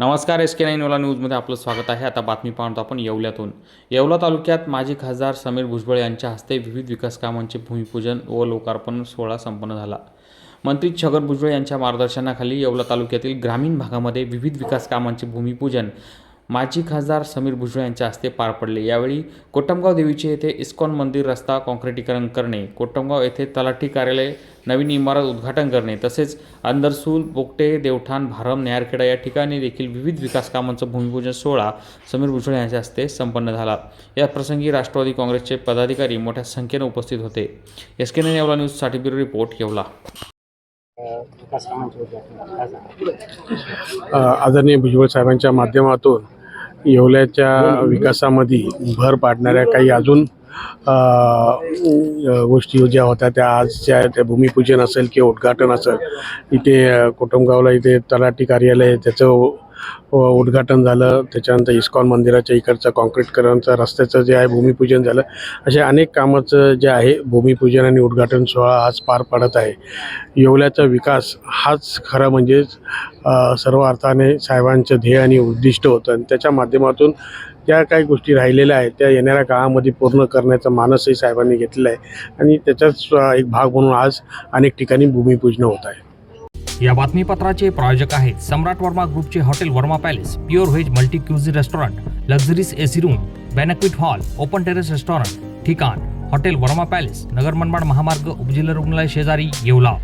नमस्कार S K nine ओला न्यूजमध्ये आपलं स्वागत आहे. आता बातमी पाहतो आपण येवल्यातून. येवला तालुक्यात माजी खासदार समीर भुजबळ यांच्या हस्ते विविध विकास कामांचे भूमिपूजन व लोकार्पण सोहळा संपन्न झाला. मंत्री छगन भुजबळ यांच्या मार्गदर्शनाखाली येवला तालुक्यातील ग्रामीण भागामध्ये विविध विकास कामांचे भूमिपूजन माजी खासदार समीर भुजबळ यांच्या हस्ते पार पडले. यावेळी कोटमगाव देवीचे येथे इस्कॉन मंदिर रस्ता काँक्रिटीकरण करणे कोटमगाव येथे तलाठी कार्यालय नवीन इमारत उद्घाटन करणे तसेच अंदरसूल बोकटे देवठाण भारम नेहारखेडा या ठिकाणी देखील विविध विकास कामांचं भूमिपूजन सोहळा समीर भुजबळ यांच्या हस्ते संपन्न झाला. या प्रसंगी राष्ट्रवादी काँग्रेसचे पदाधिकारी मोठ्या संख्येने उपस्थित होते. एस के नेवला न्यूजसाठी ब्युरो रिपोर्ट येवला. आदरणीय भुजबळ साहेबांच्या माध्यमातून येवल्याच्या विकासामध्ये भर पाडणाऱ्या काही अजून गोष्टी ज्या होत्या त्या आजच्या त्या भूमिपूजन असेल किंवा उद्घाटन असेल इथे कोटमगावला इथे तलाठी कार्यालय त्याचं उद्घाटन झालं. त्याच्यानंतर इस्कॉन मंदिराच्या इकडचं कॉन्क्रीटकरणचं रस्त्याचं जे आहे भूमिपूजन झालं. अशा अनेक कामाचं जे आहे भूमिपूजन आणि उद्घाटन सोहळा आज पार पडत आहे. येवल्याचा विकास हाच खरा म्हणजेच सर्व अर्थाने साहेबांचं ध्येय आणि उद्दिष्ट होतं. आणि त्याच्या माध्यमातून ज्या काही गोष्टी राहिलेल्या आहेत त्या येणाऱ्या काळामध्ये पूर्ण करण्याचा मानसही साहेबांनी घेतलेला आहे. आणि त्याचाच एक भाग म्हणून आज अनेक ठिकाणी भूमिपूजन होत आहे. या बातमीपत्राचे प्रायोजक आहेत सम्राट वर्मा ग्रुपचे hotel Varma palace pure veg multi cuisine restaurant luxuries AC room banquet hall open terrace restaurant ठिकाण हॉटेल वर्मा पॅलेस नगर मनमाड महामार्ग उपजिल्हा रुग्णालय शेजारी येवला.